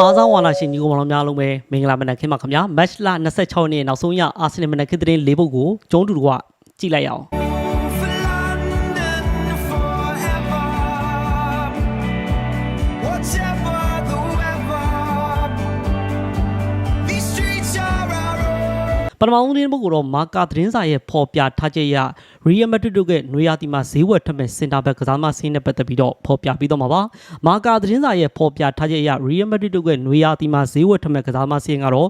အားဆောင်ဝါလာရှင်ညီကောင်မောင်များလုံးပဲမင်္ဂလာမနက်ခင်းပါခင်ဗျာမတ်လ26ရက်နေ့နောက်ဆုံးရအာဆင်နယ်မနက်ခင်းသတင်း၄ပုဒ်ကိုကျုံးတူတူကကြည့်လိုက်ရအောင် ပထမဦးသတင်းပုဒ်ကိုတော့မာကာသတင်းစာရဲ့ဖော်ပြထားချက်အရရီယယ်မက်ဒရစ်တို့ကနွေရာသီမှာဈေးဝယ်ထွက်မဲ့စင်တာဘက်ကစားမဆင်းနဲ့ပတ်သက်ပြီးတော့ဖော်ပြပြီးတော့မှာပါမာကာသတင်းစာရဲ့ဖော်ပြထားချက်အရရီယယ်မက်ဒရစ်တို့ကနွေရာသီမှာဈေးဝယ်ထွက်မဲ့ကစားမဆင်းကတော့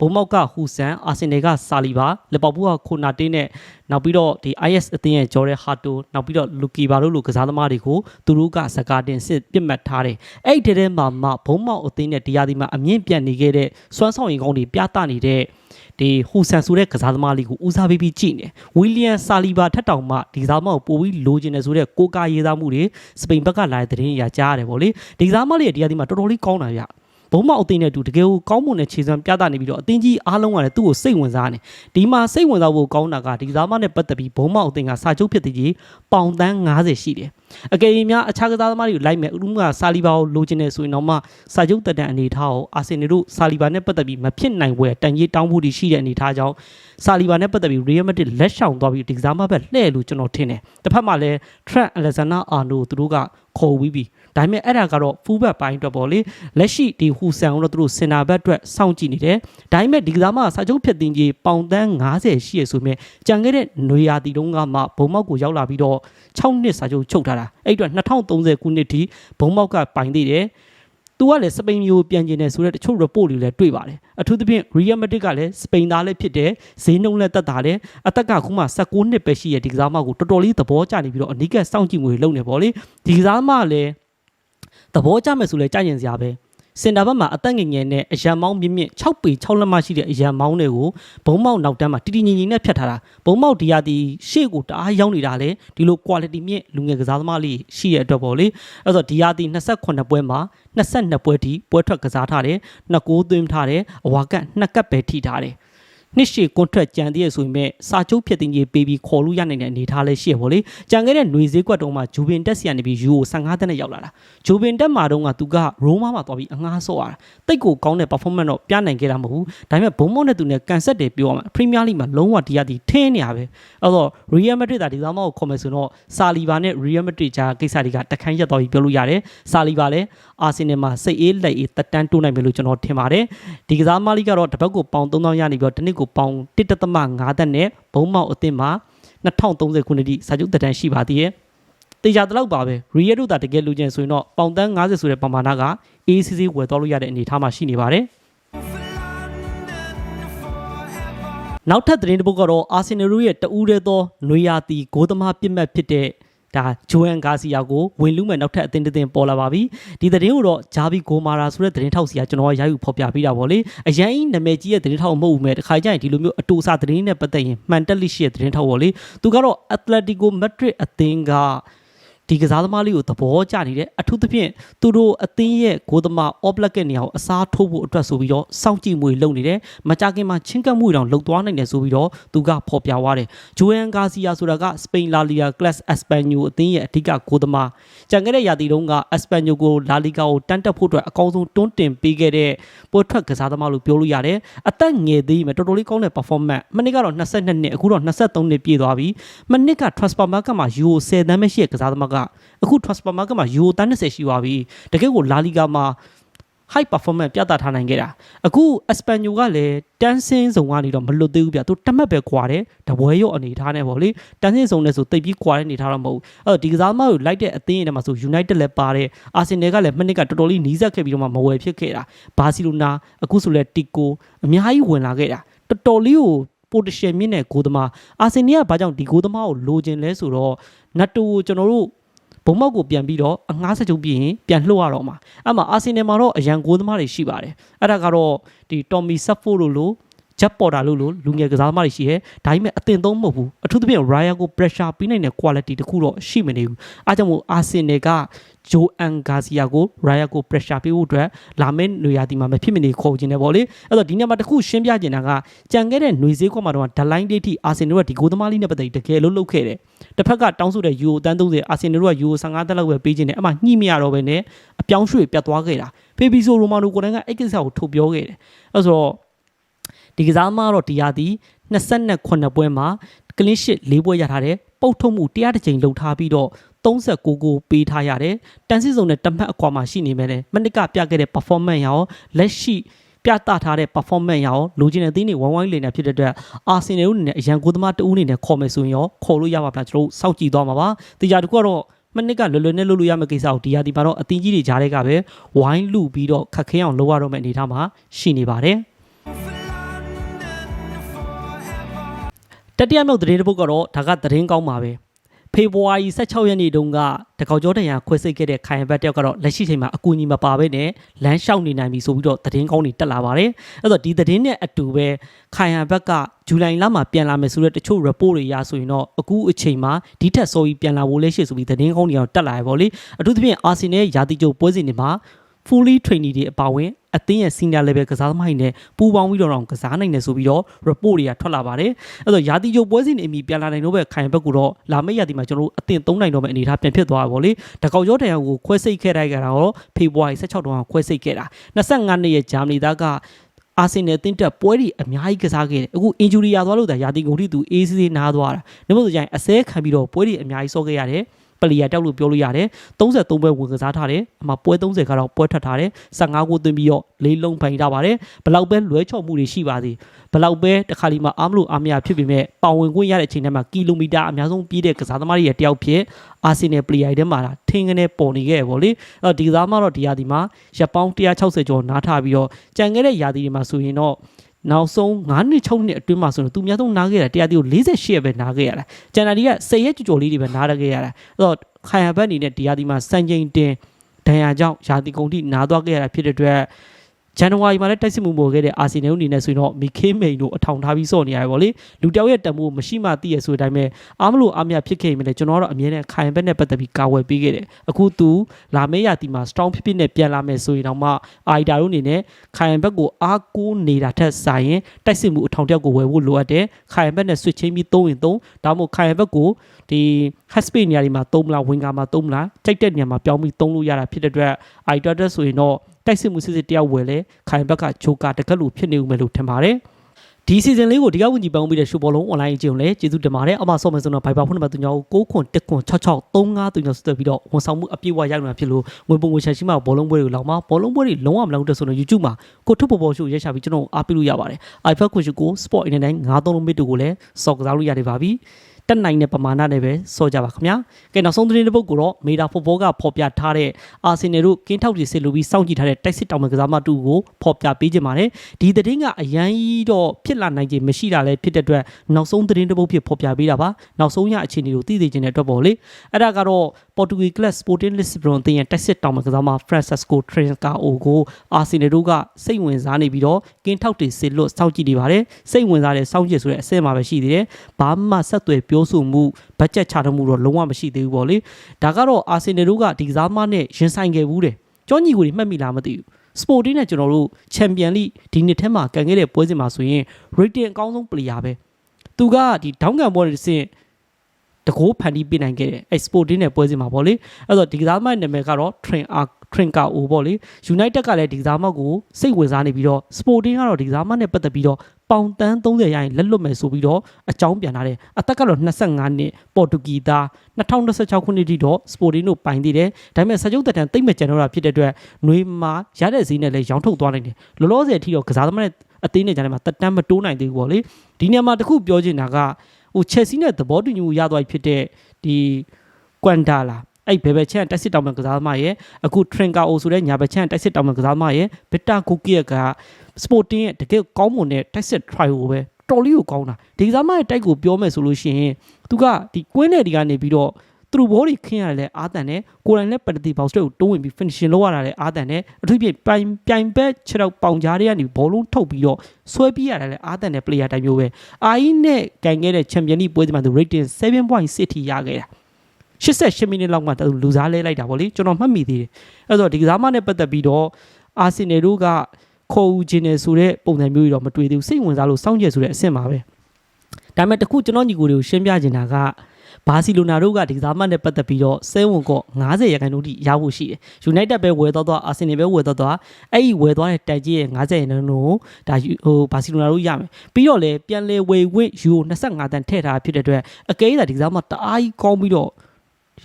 ဘုံမောက်ကဟူဆန်အာဆင်နယ်ကဆာလီဘာလီဗာပူးကခိုနာတေးနဲ့နောက်ပြီးတော့ဒီ IS အသင်းရဲ့ဂျော်ရဲဟာတိုနောက်ပြီးတော့လူကီဘာတို့လိုကစားသမားတွေကိုသူတို့ကစကားတင်စစ်ပြစ်မှတ်ထားတယ်အဲ့ဒီတဲ့မှာမှဘုံမောက်အသင်းနဲ့ဒီရာသီမှာအမြင့်ပြတ်နေခဲ့တဲ့စွမ်းဆောင်ရည်ကောင်းတွေပြသနေတဲ့ ဒီဟူဆန်ဆိုတဲ့ကစားသမားလေးကိုဦးစားပေးပြီးကြည့်နေဝီလီယံဆာလီဘာထက်တောင်မှဒီကစားသမားကိုပိုပြီးလိုချင်တယ်ဆိုတဲ့ကိုကာရေးသားမှုတွေစပိန်ဘက်ကလာတဲ့သတင်းအရာကြားရတယ်ဗောလေဒီကစားသမားလေးရဲ့ဒီအဒီမှာတော်တော်လေးကောင်းတာဗျ ဘုံမောက်အသင်းနဲ့အတူတကယ်ကိုကောင်းမွန်တဲ့ခြေစွမ်းပြသနေပြီးတော့အသင်းကြီးအားလုံးကလည်းသူ့ကိုစိတ်ဝင်စားနေဒီမှာစိတ်ဝင်စားဖို့ကောင်းတာကဒီကစားသမားနဲ့ပတ်သက်ပြီးဘုံမောက်အသင်းကစာချုပ်ဖြစ်တဲ့ကြီးပေါင်တန်း90ရှိတယ်အကယ်၍များအခြားကစားသမားတွေကိုလိုက်မယ်ဥဒုကဆာလီဘာကိုလိုချင်တယ်ဆိုရင်တော့မှစာချုပ်တက်တဲ့အနေအထားကိုအာဆင်နယ်တို့ဆာလီဘာနဲ့ပတ်သက်ပြီးမဖြစ်နိုင်ပွဲတန်ကြီးတောင်းဖို့ရှိတဲ့အနေအထားကြောင့်ဆာလီဘာနဲ့ပတ်သက်ပြီး Real Madrid လက်ရှောင်သွားပြီးဒီကစားမဘက်လှည့်လို့ကျွန်တော်ထင်တယ်တစ်ဖက်မှာလည်း Trent Alexander Arnold သူတို့ကခေါ်ပြီးပြီဒါပေမဲ့အဲ့ဒါကတော့ full back ပိုင်းအတွက်ပေါ့လေလက်ရှိဒီဟူဆန်ကိုတော့သူတို့စင်တာဘက်အတွက်စောင့်ကြည့်နေတယ်ဒါပေမဲ့ဒီကစားမစာချုပ်ဖြတ်တင်ကြီးပေါင်တန်း90ရှိရဆိုမြဲကြံခဲ့တဲ့နွေရာသီတုန်းကမှဘုံမောက်ကိုရောက်လာပြီးတော့6နှစ်စာချုပ်ချုပ်ထားတာအဲ့အတွက်2030ခုနှစ်ထိဘုံမောက်ကပိုင်သေးတယ် သူကလည်းစပိန်မျိုးပြန်ကျင်တယ်ဆိုတဲ့တချို့ report တွေလည်းတွေ့ပါတယ်အထူးသဖြင့် Real Madrid ကလည်းစပိန်သားလည်းဖြစ်တယ်ဈေးနှုန်းလည်းတက်တာတယ်အသက်ကခုမှ16နှစ်ပဲရှိရဒီကစားမကိုတော်တော်လေးသဘောကျနေပြီးတော့အနီးကပ်စောင့်ကြည့်မှုတွေလုပ်နေပေါ့လေဒီကစားမလည်းသဘောကျမယ်ဆိုလဲကြင်ကျင်စရာပဲ စင်တာဘက်မှာအသက်ငယ်ငယ်နဲ့အရန်မောင်းမြင့်မြင့်6ပေ6လက်မရှိတဲ့အရန်မောင်းတွေကိုဘုံမောက်နောက်တန်းမှာတီတီငင်ငင်နဲ့ဖြတ်ထားတာဘုံမောက်ဒီယာတီရှေ့ကိုတအားရောက်နေတာလေဒီလို quality မြင့်လူငယ်ကစားသမားလေးရှိရတဲ့အတွက်ပေါ့လေအဲ့တော့ဒီယာတီ28ပွဲမှာ22ပွဲထိပွဲထွက်ကစားထားတယ်နှစ်ကိုးသွင်းထားတယ်အဝါကတ်နှစ်ကပ်ပဲထိထားတယ် နှစ်ရှည် contract ကြံသေးရဆိုရင်မဲ့စာချုပ်ဖြစ်တင်ကြီးပေးပြီးခေါ်လို့ရနိုင်တဲ့အနေအထားလည်းရှိရပါလေကြံခဲ့တဲ့ຫນွေဈေးကွက်တုံးမှာဂျူဘင်တက်စီကနေပြီးယူကို15တက်နဲ့ရောက်လာတာဂျူဘင်တက်မှာတုန်းကသူကရိုးမားမှာသွားပြီးအငှားဆော့ရတာတိတ်ကိုကောင်းတဲ့ performance တော့ပြနိုင်ခဲ့တာမဟုတ်ဘူးဒါပေမဲ့ဘုံမော့နဲ့သူနဲ့ကန်ဆက်တယ်ပြောရမှာ Premier League မှာလုံးဝဒီရသည်ထင်းနေရပဲအဲ့တော့ Real Madrid ဒါဒီသားမောက်ကိုခေါ်မယ်ဆိုတော့စာလီဘာနဲ့ Real Madrid ကြားကိစ္စတွေကတခန်းရက်သွားပြီးပြောလို့ရတယ်စာလီဘာလည်း အာဆင်နယ်မှာစိတ်အေးလက်အေးတက်တန်းတိုးနိုင်မယ်လို့ကျွန်တော်ထင်ပါတယ်ဒီကစားမလေးကတော့တစ်ပတ်ကိုပေါင်3000ရနေပြီးတော့တစ်နှစ်ကိုပေါင်1.5တက်နဲ့ဘုံမောက်အသင်းမှာ2030ခုနှစ်ထိစာချုပ်တက်တန်းရှိပါသေးရဲ့တေချာတလောက်ပါပဲရီယယ်တို့တာတကယ်လူချင်းဆိုရင်တော့ပေါင်တန်း90ဆိုတဲ့ပမာဏက ACC ဝယ်တော်လို့ရတဲ့အနေအထားမှာရှိနေပါတယ် For London forever. နောက်ထပ်သတင်းတစ်ပုဒ်ကတော့အာဆင်နယ်တို့ရဲ့တဦးတည်းသောနွေရာသီဂိုးသမားပြစ်မှတ်ဖြစ်တဲ့ ဒါဂျိုအန်ဂါစီယာကိုဝင်လူမဲ့နောက်ထပ်အသင်းတစ်သင်းပေါ်လာပါပြီဒီသတင်းကိုတော့ဂျာဘီဂိုမာရာဆိုတဲ့သတင်းထောက်စီကကျွန်တော်ကရယူဖော်ပြပေးတာပေါ့လေအရန်ကြီးနာမည်ကြီးရဲ့သတင်းထောက်မဟုတ်ဘူးမဲ့တစ်ခါကျရင်ဒီလိုမျိုးအတူအဆသတင်းနဲ့ပတ်သက်ရင်မှန်တက်လိရှိတဲ့သတင်းထောက်ပေါ့လေသူကတော့အက်တလက်တီကိုမက်ဒရစ်အသင်းက ဒီကစားသမားလေးကိုသဘောကျနေတယ်အထူးသဖြင့်သူတို့အသင်းရဲ့ဂိုးသမားအော့ဘလက်ကနေရာကိုအစားထိုးဖို့အတွက်ဆိုပြီးတော့စောင့်ကြည့်မှုတွေလုပ်နေတယ်မကြခင်မှာချင်းကပ်မှုတွေတောင်လှုပ်သွားနိုင်တယ်ဆိုပြီးတော့သူကဖော်ပြသွားတယ်ဂျိုအန်ဂါစီယာဆိုတာကစပိန်လာလီဂါကလပ်အက်စပန်ညိုအသင်းရဲ့အဓိကဂိုးသမားကြံခဲ့တဲ့ရာသီတုန်းကအက်စပန်ညိုကိုလာလီဂါကိုတန်းတက်ဖို့အတွက်အကောင်းဆုံးတွန်းတင်ပေးခဲ့တဲ့ပွဲထွက်ကစားသမားလို့ပြောလို့ရတယ်အသက်ငယ်သေးမယ်တော်တော်လေးကောင်းတဲ့ performance မနစ်ကတော့22နှစ်အခုတော့23နှစ်ပြည့်သွားပြီမနစ်က transfer market မှာ euro 10တန်းပဲရှိတဲ့ကစားသမားကအခု transfer market မှာ euro 30ရှိသွားပြီတကယ်ကိုလာလီဂါမှာ high performance ပြသထားနိုင်ခဲ့တာအခု Espanyol ကလည်းတန်းစင်းစုံကနေတော့မလွတ်သေးဘူးဗျသူတတ်မှတ်ပဲကွာတယ်တပွဲရော့အနေထားနဲ့ပေါ့လေတန်းစင်းစုံနဲ့ဆိုတိတ်ပြီးကွာတဲ့အနေထားတော့မဟုတ်ဘူးအဲ့တော့ဒီကစားသမားကိုလိုက်တဲ့အသင်းရဲ့ထဲမှာဆို United လည်းပါတယ် Arsenal ကလည်းမနစ်ကတော်တော်လေးနီးစပ်ခဲ့ပြီးတော့မှမဝယ်ဖြစ်ခဲ့တာဘာစီလိုနာအခုဆိုလဲ Tico အများကြီးဝင်လာခဲ့တာတော်တော်လေးကိုပိုတရှယ်မြင့်တဲ့ဂိုးသမားအာဆင်နယ်ကဘာကြောင့်ဒီဂိုးသမားကိုလိုချင်လဲဆိုတော့နတ်တူကိုကျွန်တော်တို့ ဘုံမောက်ကိုပြန်ပြီးတော့အငှားစချုပ်ပြီးရင်ပြန်လှုပ်ရတော့မှာအဲ့မှာအာဆင်နယ်မှာတော့အရန်ကိုးသမားတွေရှိပါတယ်အဲ့ဒါကတော့ဒီတော်မီဆက်ဖို့လို့လို့ ဂျက်ပေါ်တာလို့လို့လူငယ်ကစားသမားတွေရှိရဲဒါပေမဲ့အတင်သုံးမဟုတ်ဘူးအထူးသဖြင့် Ryan ကို pressure ပေးနိုင်တဲ့ quality တခုတော့ရှိမနေဘူးအားကြောင့်မို့ Arsenal က Joe Angasia ကို Ryan ကို pressure ပေးဖို့အတွက်လာမယ့်နေရာဒီမှာမဖြစ်မနေခေါ်ခြင်းတယ်ပေါ့လေအဲ့တော့ဒီနေ့မှာတခုရှင်းပြချင်တာကကြံခဲ့တဲ့ຫນွေဈေးကွက်မှာတော့ deadline date ထိ Arsenal ကဒီဂိုးသမားလေးနဲ့ပတ်သက်ပြီးတကယ်လို့လုပ်ခဲ့တယ်တစ်ဖက်ကတောင်းဆိုတဲ့ Euro တန်း30 Arsenal က Euro 15တက်လောက်ပဲပေးခြင်းတယ်အမှညှိမရတော့ပဲနဲ့အပြောင်းရွှေ့ပြတ်သွားခဲ့တာ Fabrizio Romano ကိုယ်တိုင်ကအဲ့ကိစ္စကိုထုတ်ပြောခဲ့တယ်အဲ့ဆိုတော့ ဒီကစားသမားတော့ဒီရာသီ29ပွဲမှာကလင်းရှစ်၄ပွဲရထားတယ်ပုတ်ထုတ်မှု100ကြိမ်လှုပ်ထားပြီးတော့39ကိုပေးထားရတယ်တန်စစ်စုံနဲ့တမတ်အကွာမှာရှိနေမယ်လေမနစ်ကပြခဲ့တဲ့ performance ရောလက်ရှိပြသထားတဲ့ performance ရောလိုချင်တဲ့သင်းတွေဝိုင်းဝိုင်းလေးနေဖြစ်တဲ့အတွက်အာဆင်နယ်အနေနဲ့အရန်ကိုသမားတဦးအနေနဲ့ခေါ်မယ်ဆိုရင်ရောခေါ်လို့ရပါမလားကျွန်တော်တို့စောင့်ကြည့်သွားမှာပါတရားတခုကတော့မနစ်ကလွယ်လွယ်နဲ့လုပ်လို့ရမယ့်ကိစ္စကိုဒီရာဒီမှာတော့အသင်းကြီးတွေကြားထဲကပဲဝိုင်းလူပြီးတော့ခက်ခဲအောင်လုပ်ရတော့မယ့်အနေအထားမှာရှိနေပါတယ် တတိယမြောက်သတင်းတစ်ပုဒ်ကတော့ဒါကသတင်းကောင်းပါပဲဖေဖော်ဝါရီ16ရက်နေ့တုန်းကတကောက်ကျောတရံခွဲစိတ်ခဲ့တဲ့ခိုင်ဘတ်တယောက်ကတော့လက်ရှိချိန်မှာအကူအညီမပါဘဲနဲ့လမ်းလျှောက်နေနိုင်ပြီဆိုပြီးတော့သတင်းကောင်းတွေတက်လာပါတယ်အဲ့တော့ဒီသတင်းနဲ့အတူပဲခိုင်ဘတ်ကဇူလိုင်လမှာပြန်လာမယ်ဆိုတဲ့တချို့ report တွေရဆိုရင်တော့အခုအချိန်မှာဒီထက်စောပြီးပြန်လာဖို့လည်းရှိဆိုပြီးသတင်းကောင်းတွေကတော့တက်လာရပါလေအထူးသဖြင့်အာဆင်နယ်ရာသီကျုပ်ပွဲစဉ်တွေမှာ fully trainee တွေအပါအဝင်အသင်းရဲ့ senior level ကစားသမားတွေနဲ့ပူးပေါင်းပြီးတော့တောင်ကစားနိုင်တယ်ဆိုပြီးတော့ report တွေကထွက်လာပါတယ်။အဲ့တော့ရာသီကျုပ်ပွဲစဉ်တွေအမိပြန်လာနိုင်တော့ပဲခိုင်ဘက်ကတော့လာမယ့်ရာသီမှာကျွန်တော်တို့အသင်းသုံးနိုင်တော့မယ့်အနေအထားပြန်ဖြစ်သွားပါဗောလေ။တကောက်ကျောတရံကိုခွဲစိတ်ခဲ့တိုက်ကြတာတော့ဖေဖော်ဝါရီ16တောင်ခွဲစိတ်ခဲ့တာ25နှစ်ရဲ့ဂျာမနီသားကအာဆင်နယ်တင်းတက်ပွဲတွေအများကြီးကစားခဲ့တယ်အခု injury ရသွားလို့ဒါရာသီကုန်ထိသူအေးစေးနားသွားတာဒါမှမဟုတ်ဆိုရင်အစဲခံပြီးတော့ပွဲတွေအများကြီးဆော့ခဲ့ရတယ် ပလီယာတောက်လို့ပြောလို့ရတယ်33ပွဲဝင်ကစားထားတယ်အမှပွဲ30ကတော့ပွဲထွက်ထားတယ်15ကိုသွင်းပြီးတော့လေးလုံးဖိုင်ထားပါတယ်ဘလောက်ပဲလွဲချော်မှုတွေရှိပါသေးဘလောက်ပဲတစ်ခါလီမှာအားမလို့အားမရဖြစ်ပေမဲ့ပေါင်ဝင်ခွင့်ရတဲ့အချိန်ထဲမှာကီလိုမီတာအများဆုံးပြေးတဲ့ကစားသမားတွေရဲ့တယောက်ဖြစ်အာဆင်နယ်ပလီယာထဲမှာထင်းကနေပေါ်နေခဲ့ရပေါ့လေအဲ့တော့ဒီကစားမတော့ဒီရာသီမှာရပ်ပေါင်း160ကျော်နားထားပြီးတော့ကြံခဲ့တဲ့ရာသီတွေမှာဆိုရင်တော့ နောက်ဆုံး9နှစ်6နှစ်အတွင်းမှာဆိုတော့သူများဆုံးနားခဲ့တာတရားတီကို48ရက်ပဲနားခဲ့ရတာကျန်တာတွေက10ရက်ကြော်ကြော်လေးတွေပဲနားရခဲ့ရတာအဲ့တော့ခိုင်ဟဘတ်အနေနဲ့ဒီရာသီမှာစံချိန်တင်ဒဏ်ရာကြောင့်ရာသီကုန်ထိနားသွားခဲ့ရတာဖြစ်တဲ့အတွက် ဇန်နဝါရီမှာလည်းတိုက်စစ်မှုပေါ်ခဲ့တဲ့အာဆီနယ်အနေနဲ့ဆိုရင်တော့မီခေးမိန်တို့အထောင်ထားပြီးစော့နေရတယ်ဗောလေလူတယောက်ရဲ့တံမိုးမရှိမှသိရဆိုတဲ့အတိုင်းပဲအားမလို့အားမရဖြစ်ခဲ့ရင်လည်းကျွန်တော်ကတော့အမြဲတမ်းခိုင်ဘက်နဲ့ပတ်သက်ပြီးကာဝယ်ပေးခဲ့တယ်အခုသူလာမယ့်ရာသီမှာ strong ဖြစ်ဖြစ်နဲ့ပြန်လာမယ်ဆိုရင်တော့မှအာီတာတို့အနေနဲ့ခိုင်ဘက်ကိုအားကိုးနေတာထက်စာရင်တိုက်စစ်မှုအထောင်တယောက်ကိုဝယ်ဖို့လိုအပ်တယ်ခိုင်ဘက်နဲ့ switch ချင်းပြီးသုံးရင်သုံးဒါမှမဟုတ်ခိုင်ဘက်ကို ဒီ hat space နေရာဒီမှာသုံးမလား wing မှာသုံးမလားကြိုက်တဲ့နေရာမှာပြောင်းပြီးသုံးလို့ရတာဖြစ်တဲ့အတွက်အာီတာတက်ဆိုရင်တော့တိုက်စစ်မှုစစ်စစ်တယောက်ဝယ်လဲခိုင်ဘက်ကဂျိုကာတကက်လို့ဖြစ်နေဦးမယ်လို့ထင်ပါတယ်ဒီစီဇန်လေးကိုဒီကဝင်ကြည့်ပန်းပြီးတဲ့ရှုပ်ဘောလုံး online အကျုံလဲကျေးဇူးတင်ပါတယ်အမဆော့မယ်ဆိုတော့ Viber ဖုန်းနံပါတ်3ညော9ခွန်1ခွန်66 35 3ညောဆက်သွယ်ပြီးတော့ဝန်ဆောင်မှုအပြည့်အဝရနိုင်မှာဖြစ်လို့ဝင်ပုံဝင်ချက်ရှိမှဘောလုံးပွဲတွေကိုလောက်မှာဘောလုံးပွဲတွေလုံးဝမလောက်တဲ့ဆိုတော့ YouTube မှာကိုထုတ်ပေါ်ပေါ်ရှုရက်ရှာပြီးကျွန်တော်အားပေးလို့ရပါတယ် iPad ခွန်ရှိကို Sport အနေနဲ့93လုံးမစ်တို့ကိုလည်းစော့ကစားလို့ရတယ်ပါပြီ တက်နိုင်တဲ့ပမာဏနဲ့ပဲစောကြပါခင်ဗျာကဲနောက်ဆုံးသတင်းတစ်ပုဒ်ကိုတော့မေတာဖုတ်ဘောကဖော်ပြထားတဲ့အာဆင်နယ်တို့ကင်းထောက်စီစစ်လို့ပြီးစောင့်ကြည့်ထားတဲ့တိုက်စစ်တောင်မကစားမတူကိုဖော်ပြပေးခြင်းပါတယ်ဒီသတင်းကအရန်ကြီးတော့ဖြစ်လာနိုင်ခြင်းမရှိတာလည်းဖြစ်တဲ့အတွက်နောက်ဆုံးသတင်းတစ်ပုဒ်ဖြစ်ဖော်ပြပေးတာပါနောက်ဆုံးရအခြေအနေကိုသိသိချင်းတဲ့အတွက်ပေါ့လေအဲ့ဒါကတော့ပေါ်တူဂီကလပ်စပိုတင်လစ်ဘရွန်တင်ရဲ့တိုက်စစ်တောင်မကစားမဖရန်ဆက်ကိုထရင်ကာအိုကိုအာဆင်နယ်တို့ကစိတ်ဝင်စားနေပြီးတော့ကင်းထောက်တွေစစ်လို့စောင့်ကြည့်နေပါတယ်စိတ်ဝင်စားတဲ့စောင့်ကြည့်ဆိုတဲ့အဆင့်မှာပဲရှိသေးတယ်ဘာမှဆက်သွယ်ပြောဆိုမှုဘတ်ဂျက်ချထားမှုတော့လုံးဝမရှိသေးဘူးပေါ့လေဒါကတော့အာဆင်နယ်တို့ကဒီကစားမနဲ့ရင်ဆိုင်ခဲ့ဘူးတယ်ကြောညီကိုတွေမှတ်မိလားမသိဘူးစပိုတင်းနဲ့ကျွန်တော်တို့ချန်ပီယံလိဒီနှစ်ထဲမှာကန်ခဲ့တဲ့ပွဲစဉ်မှာဆိုရင် rating အကောင်းဆုံး player ပဲသူကဒီဒေါင်းကန်ဘောတွေတစ်ဆင့် တကိုးဖန်တီးပေးနိုင်ခဲ့တယ်အဲ sporting နဲ့ပွဲစဉ်မှာပေါ့လေအဲ့တော့ဒီကစားမရဲ့နာမည်ကတော့ train arc Trinka O ပေါ့လေ United ကလည်းဒီကစားမကိုစိတ်ဝင်စားနေပြီးတော့ Sporting ကတော့ဒီကစားမနဲ့ပတ်သက်ပြီးတော့ပေါင်တန်း30ရရင်လက်လွတ်မယ်ဆိုပြီးတော့အကြောင်းပြန်လာတယ်အသက်ကတော့25နှစ်ပေါ်တူဂီသား2016ခုနှစ်ထိတော့ Sporting တို့ပိုင်သေးတယ်ဒါပေမဲ့စာချုပ်သက်တမ်းတိတ်မကြံတော့တာဖြစ်တဲ့အတွက်ຫນွေမှာရတဲ့ဈေးနဲ့လည်းရောင်းထုတ်သွားနိုင်တယ်လောလောဆယ်အထိတော့ကစားသမားနဲ့အသေးနဲ့ကြားထဲမှာတက်တမ်းမတိုးနိုင်သေးဘူးပေါ့လေဒီနေရာမှာတခုပြောချင်တာက ဟို Chelsea နဲ့သဘောတူညီမှုရသွားပြီဖြစ်တဲ့ဒီကွမ်တာလာအဲ့ဘယ်ဘယ်ချန်တိုက်စစ်တောင်မှကစားသမားရဲ့အခု Trinka O ဆိုတဲ့ညာဘက်ချန်တိုက်စစ်တောင်မှကစားသမားရဲ့ Beta Cookie က Sporting ရဲ့တကယ်ကောင်းမွန်တဲ့တိုက်စစ် try ကိုပဲတော်လေးကိုကောင်းတာဒီကစားမရဲ့တိုက်ကိုပြောမယ်ဆိုလို့ရှိရင်သူကဒီကွင်းနယ်ဒီကနေပြီးတော့ သူတို့ဘောတွေခင်းရတယ်လဲအာတန်နဲ့ကိုယ်တိုင်လည်းပတတိဘောက်စကိုတုံးဝင်ပြီး finishing လုပ်ရတာလဲအာတန်နဲ့အထူးဖြင့်ပြိုင်ပြိုင်ဘက်ခြေတော့ပေါင်ကြားတွေကနေဘောလုံးထုတ်ပြီးတော့ဆွဲပြီးရတယ်လဲအာတန်နဲ့ player တိုင်းမျိုးပဲအာအီနဲ့ကန်ခဲ့တဲ့ champion league ပွဲဒီမှာသူ rating 7.6ထိရခဲ့တာ88မိနစ်လောက်မှသူလူစားလဲလိုက်တာဗောလေကျွန်တော်မှတ်မိသေးတယ်အဲ့တော့ဒီကစားမနဲ့ပတ်သက်ပြီးတော့အာဆင်နယ်တို့ကခေါ်ဦးခြင်းနဲ့ဆိုတဲ့ပုံစံမျိုးကြီးတော့မတွေ့သေးဘူးစိတ်ဝင်စားလို့စောင့်ကြည့်ဆိုတဲ့အဆင့်ပါပဲဒါပေမဲ့တခုကျွန်တော်ညီကိုတွေကိုရှင်းပြချင်တာက ဘာစီလိုနာတို့ကဒီကစားမနဲ့ပတ်သက်ပြီးတော့စဲဝန်ကော့90ရာခိုင်နှုန်းထိရဖို့ရှိတယ်။ United ပဲဝယ်တော့တော့အာဆင်နယ်ပဲဝယ်တော့တော့အဲ့ဒီဝယ်သွားတဲ့တိုက်ကြီးရဲ့90ရာခိုင်နှုန်းကိုဒါဟိုဘာစီလိုနာတို့ရမယ်။ပြီးတော့လေပြန်လေဝယ်ဝင့်ယူ25တန်ထည့်ထားဖြစ်တဲ့အတွက်အကဲဒါဒီကစားမတအားကြီးကောင်းပြီးတော့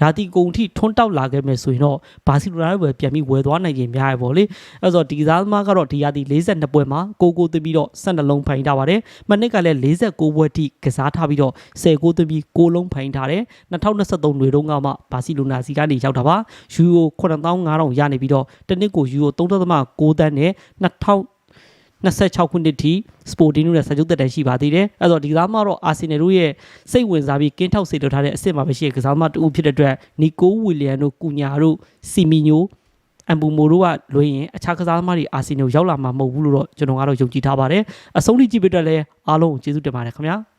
ရာတီကုန်ထိထွန်းတောက်လာခဲ့မယ်ဆိုရင်တော့ဘာစီလိုနာတို့ပဲပြန်ပြီးဝယ်သွားနိုင်ရင်များရပေါ့လေ။အဲ့တော့ဒီကစားသမားကတော့ဒီရာတီ42ပွဲမှာကိုကိုသွင်းပြီးတော့12လုံးဖိုင်ထားပါတယ်။မနစ်ကလည်း49ပွဲထိကစားထားပြီးတော့10ကိုသွင်းပြီး6လုံးဖိုင်ထားတယ်။2023တွေတုန်းကမှဘာစီလိုနာစီကနေရောက်တာပါ။ယူရို9500ရနေပြီးတော့တစ်နှစ်ကိုယူရို3.6တန်းနဲ့2000 26ခုနှစ်ထိစပိုတင်တို့နဲ့စာချုပ်သက်တမ်းရှိပါသေးတယ်။အဲ့တော့ဒီကစားမတော့အာဆင်နယ်တို့ရဲ့စိတ်ဝင်စားပြီးကင်းထောက်စေလွှတ်ထားတဲ့အစ်စ်မှာပဲရှိတဲ့ကစားမတူဖြစ်တဲ့အတွက်နီကိုဝီလျံတို့ကူညာတို့စီမီညိုအမ်ဘူမိုတို့ကလွှဲရင်အခြားကစားသမားတွေအာဆင်နယ်ကိုရောက်လာမှာမဟုတ်ဘူးလို့တော့ကျွန်တော်ကတော့ယုံကြည်ထားပါတယ်။အဆုံးထိကြည့်ပြတဲ့လဲအားလုံးကိုကျေးဇူးတင်ပါတယ်ခင်ဗျာ။